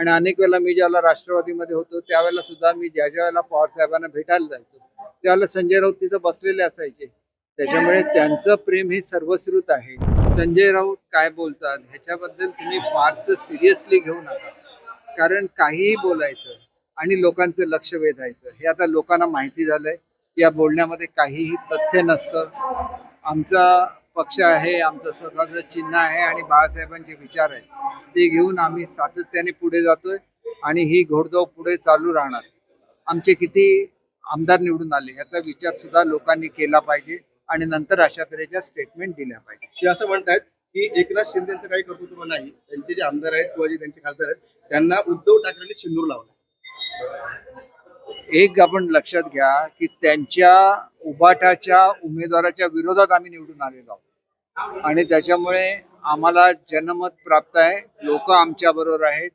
आणि अनेक वेळेला मी ज्यावेळेला राष्ट्रवादीमध्ये होतो त्यावेळेला सुद्धा मी ज्या ज्या वेळेला पवार साहेबांना भेटायला जायचो त्यावेळेला संजय राऊत तिथं बसलेले असायचे. त्याच्यामुळे त्यांचं प्रेम हे सर्वश्रुत आहे. संजय राऊत काय बोलतात ह्याच्याबद्दल तुम्ही फारसं सिरियसली घेऊ नका. कारण काहीही बोलायचं आणि लोकांचं लक्ष वेधायचं हे आता लोकांना माहिती झालंय. या बोलण्यामध्ये काहीही तथ्य नसतं. आमचा पक्ष आहे आमचं स्वतःचं चिन्ह आहे आणि बाळासाहेबांचे विचार आहेत. ते घेऊन आम्ही सातत्याने पुढे जातोय आणि ही घोडदौड पुढे चालू राहणार. आमचे किती आमदार निवडून आले याचा विचार सुद्धा लोकांनी केला पाहिजे आणि नंतर अशा तऱ्हेच्या स्टेटमेंट दिल्या पाहिजे. ते असं म्हणतायत की एकनाथ शिंदेचं काही कर्तृत्व नाही. त्यांचे जे आमदार आहेत किंवा जे त्यांचे खासदार आहेत त्यांना उद्धव ठाकरेंनी सिंदूर लावला एक आपण लक्षात घ्या की त्यांच्या उबाटाच्या उमेदवाराच्या विरोधात आम्ही निवडून आलेलो आहोत. आणि त्याच्यामुळे आम्हाला जनमत प्राप्त आहे. लोक आमच्या बरोबर आहेत.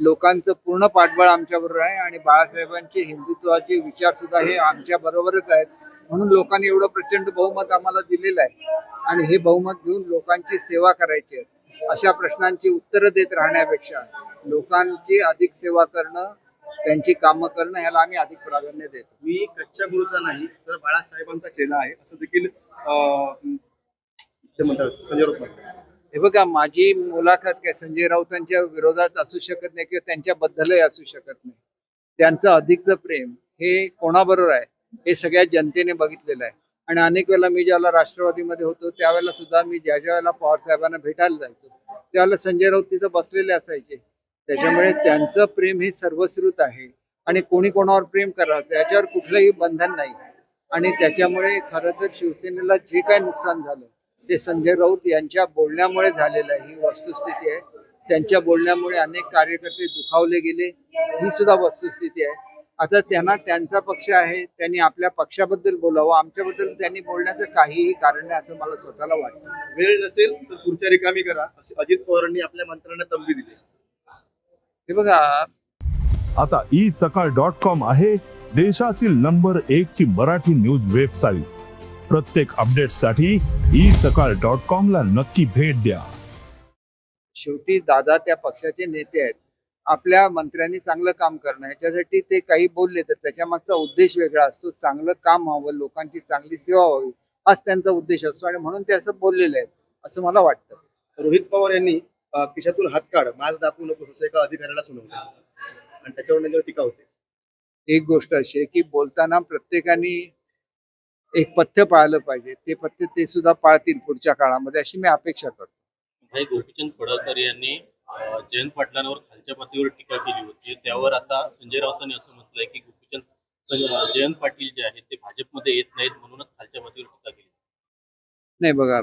लोकांचं पूर्ण पाठबळ आमच्या बरोबर आहे आणि बाळासाहेबांचे हिंदुत्वाचे विचार सुद्धा हे आमच्या बरोबरच आहेत. म्हणून लोकांनी एवढं प्रचंड बहुमत आम्हाला दिलेलं आहे. आणि हे बहुमत घेऊन लोकांची सेवा करायची आहे. अशा प्रश्नांची उत्तरं देत राहण्यापेक्षा लोकांची अधिक सेवा करणं त्यांची कामं करणं ह्याला आम्ही अधिक प्राधान्य देतो. मी कच्च्या गुरुचा नाही तर बाळासाहेबांचा चेला आहे. असं देखील ते म्हणतात संजय राऊत हे बघा माझी मुलाखत काय संजय राऊतांच्या विरोधात असू शकत नाही किंवा त्यांच्याबद्दलही असू शकत नाही. त्यांचं अधिकचं प्रेम हे कोणाबरोबर आहे हे सगळ्या जनतेने बघितलेलं आहे. आणि अनेक वेळेला मी ज्यावेळेला राष्ट्रवादीमध्ये होतो त्यावेळेला सुद्धा मी ज्या ज्या वेळेला पवार साहेबांना भेटायला जायचो त्यावेळेला संजय राऊत तिथं बसलेले असायचे. त्याच्यामुळे त्यांचं प्रेम हे सर्वश्रुत आहे. आणि कोणी कोणावर प्रेम करा त्याच्यावर कुठलंही बंधन नाही. आणि त्याच्यामुळे खरं तर शिवसेनेला जे काय नुकसान झालं ते संजय राऊत यांच्या बोलण्यामुळे झालेलं आहे ही वस्तुस्थिती आहे. त्यांच्या बोलण्यामुळे अनेक कार्यकर्ते दुखावले गेले ही सुद्धा वस्तुस्थिती आहे. आता त्यांना त्यांचा पक्ष आहे त्यांनी आपल्या पक्षाबद्दल बोलावं आमच्याबद्दल त्यांनी बोलण्याचं काहीही कारण नाही असं मला स्वतःला वाटतं. वेळ नसेल तर खुर्च्या रिकामी करा असे अजित पवारांनी आपल्या मंत्र्यांना तंबी दिली. हे बघा आता ई सकाळ डॉट कॉम आहे देशातील नंबर एक ची मराठी न्यूज वेबसाईट प्रत्येक अपडेटसाठी ई सकाळ डॉट कॉम ला नक्की भेट द्या. शेवटी दादा त्या पक्षाचे नेते आहेत. आपल्या मंत्र्यांनी चांगलं काम करणं ह्याच्यासाठी ते काही बोलले तर त्याच्या मागचा उद्देश वेगळा असतो. चांगलं काम व्हावं लोकांची चांगली सेवा व्हावी हाच त्यांचा उद्देश असतो. आणि म्हणून ते असं बोललेले आहेत असं मला वाटतं. रोहित पवार यांनी खिशातून हात काढ मास्क दाखवू नको असं एका अधिकाऱ्याला सुनावलं आणि त्याच्यावर त्यांच्यावर टीका होते एक गोष्ट अशी आहे की बोलताना प्रत्येकाने एक पथ्य पाळलं पाहिजे. ते पथ्य ते सुद्धा पाळतील पुढच्या काळामध्ये अशी मी अपेक्षा करतो. भाई गोपीचंद पडळकर यांनी जयंत पाटलांवर खालच्या पातळीवर टीका केली होती. त्यावर आता संजय राऊतांनी असं म्हटलंय की गोपीचंद जयंत पाटील जे आहेत ते भाजपमध्ये येत नाहीत म्हणूनच खालच्या पातळीवर टीका केली. नाही बघा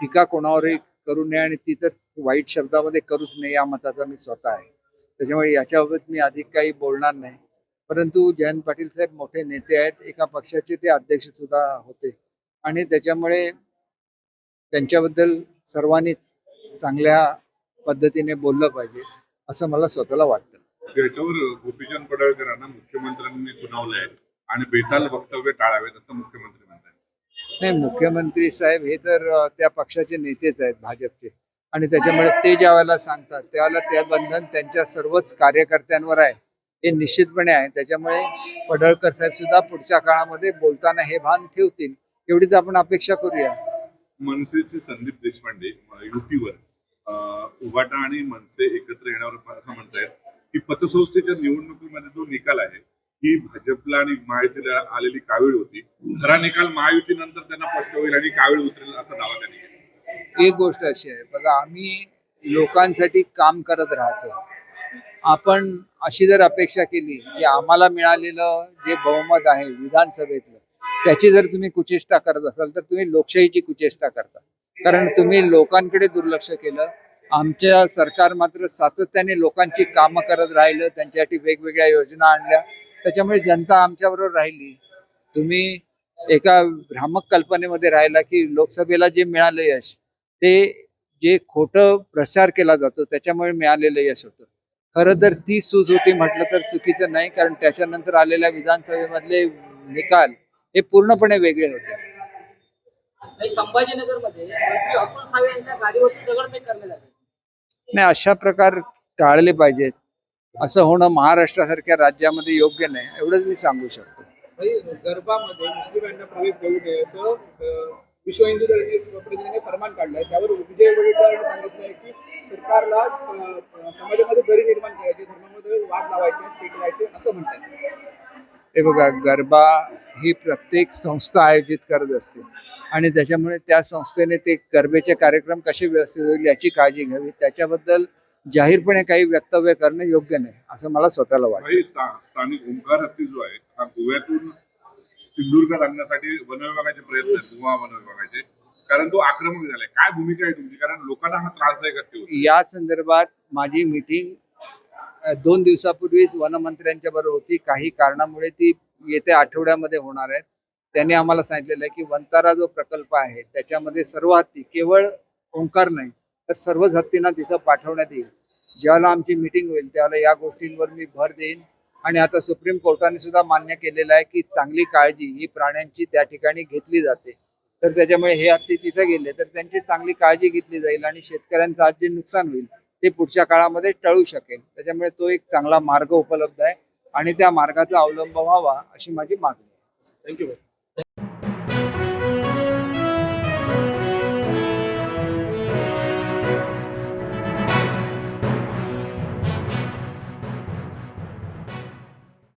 टीका कोणावरही करू नये आणि ती तर वाईट शब्दामध्ये करूच नये या मताचा मी स्वतः आहे. त्याच्यामुळे याच्याबाबत मी अधिक काही बोलणार नाही. परंतु जयंत पाटील साहेब मोठे नेते आहेत. एका पक्षाचे ते अध्यक्ष सुद्धा होते. आणि त्याच्यामुळे त्यांच्याबद्दल सर्वांनीच चांगल्या पद्धतीने बोललं पाहिजे असं मला स्वतःला वाटतं. गोपीचंद पडळकरांना मुख्यमंत्र्यांनी सुनावलंय आणि बेताल वक्तव्य टाळावेत असं मुख्यमंत्री म्हणतात नाही मुख्यमंत्री साहेब हे तर त्या पक्षाचे नेतेच आहेत भाजपचे. आणि त्याच्यामुळे ते ज्या वेळेला सांगतात त्यावेळेला ते बंधन त्यांच्या सर्वच कार्यकर्त्यांवर आहे. हे निश्चितपणे आहे. त्याच्यामुळे पडळकर साहेब सुद्धा पुढच्या काळामध्ये बोलताना हे भान ठेवतील. एवढीच आपण अपेक्षा करूया. मनसेचे संदीप देशपांडे युतीवर उभाटा आणि मनसे एकत्र येण्यावर असं म्हणतायत की पतसंस्थेच्या निवडणुकीमध्ये जो निकाल आहे ही भाजपला आणि महायुतीला आलेली कावीळ होती. खरा निकाल महायुतीनंतर त्यांना स्पष्ट होईल आणि कावीळ उतरेल असा दावा त्यांनी केला. एक गोष्ट अशी आहे. बघा आम्ही लोकांसाठी काम करत राहतो. आपण अशी जर अपेक्षा केली की आम्हाला मिळालेलं जे बहुमत आहे विधानसभेतलं त्याची जर तुम्ही कुचेष्टा करत असाल तर तुम्ही लोकशाहीची कुचेष्टा करता. कारण तुम्ही लोकांकडे दुर्लक्ष केलं आमच्या सरकार मात्र सातत्याने लोकांची कामं करत राहिलं त्यांच्यासाठी वेगवेगळ्या योजना आणल्या. त्याच्यामुळे जनता आमच्याबरोबर राहिली. तुम्ही एका भ्रामक कल्पनेमध्ये राहिला की लोकसभेला जे मिळालं यश ते जे खोटं प्रचार केला जातो त्याच्यामुळे मिळालेलं यश होतं. खरं तर ती सूज होती म्हटलं तर चुकीचं नाही कारण त्याच्यानंतर आलेल्या विधानसभेमधले निकाल हे पूर्णपणे वेगळे होते. आणि संभाजीनगरमध्ये मंत्री अतुल सावे यांच्या गाडीवरती दगडफेक करण्यात आली. नाही अशा प्रकार टाळले पाहिजेत. असं होणं महाराष्ट्रासारख्या राज्यामध्ये योग्य नाही एवढंच मी सांगू शकतो. भाई, गरबामध्ये मुस्लिमांना प्रवेश देऊ नये असं विश्व हिंदू प्रतिनिधीने फरमान काढलंय. त्यावर विजय वडेट्टीवारांनी सांगितलंय की सरकारला समाजामध्ये दरी निर्माण करायची धर्मामध्ये वाद लावायचे पेटवायचे असं म्हणतात हे बघा गरबा ही प्रत्येक संस्था आयोजित करत असते. आणि त्याच्यामुळे त्या संस्थेने ते गरबेचे कार्यक्रम कसे व्यवस्थित होईल याची काळजी घ्यावी. त्याच्याबद्दल जाहीरपणे काही वक्तव्य करणं योग्य नाही असं मला स्वतःला वाटतं. स्थानिक ओंकार हत्ती जो आहे हा गोव्यातून सिंधुदुर्गात आणण्यासाठी वन विभागाचे प्रयत्न आहेत गोवा वन विभागाचे कारण तो आक्रमक झालाय. काय भूमिका आहे तुमची? कारण लोकांना हा त्रासदायक या संदर्भात माझी मीटिंग दोन दिवसापूर्वीच वनमंत्र्यांच्या बरोबर होती. काही कारणामुळे ती येत्या आठवड्यामध्ये होणार आहेत. त्यांनी आम्हाला सांगितलेलं आहे की वंतारा जो प्रकल्प आहे त्याच्यामध्ये सर्व हत्ती केवळ ओंकार नाही तर सर्वच हत्तींना तिथं पाठवण्यात येईल. ज्यावेळेला आमची मीटिंग होईल त्यावेळेला या गोष्टींवर मी भर देईन. आणि आता सुप्रीम कोर्टाने सुद्धा मान्य केलेलं आहे की चांगली काळजी ही प्राण्यांची त्या ठिकाणी घेतली जाते. तर त्याच्यामुळे हे हत्ती तिथे गेले तर त्यांची चांगली काळजी घेतली जाईल आणि शेतकऱ्यांचं आज जे नुकसान होईल ते पुढच्या काळामध्ये टळू शकेल. त्याच्यामुळे तो एक चांगला मार्ग उपलब्ध आहे आणि त्या मार्गाचा अवलंब व्हावा अशी माझी मागणी आहे. थँक्यू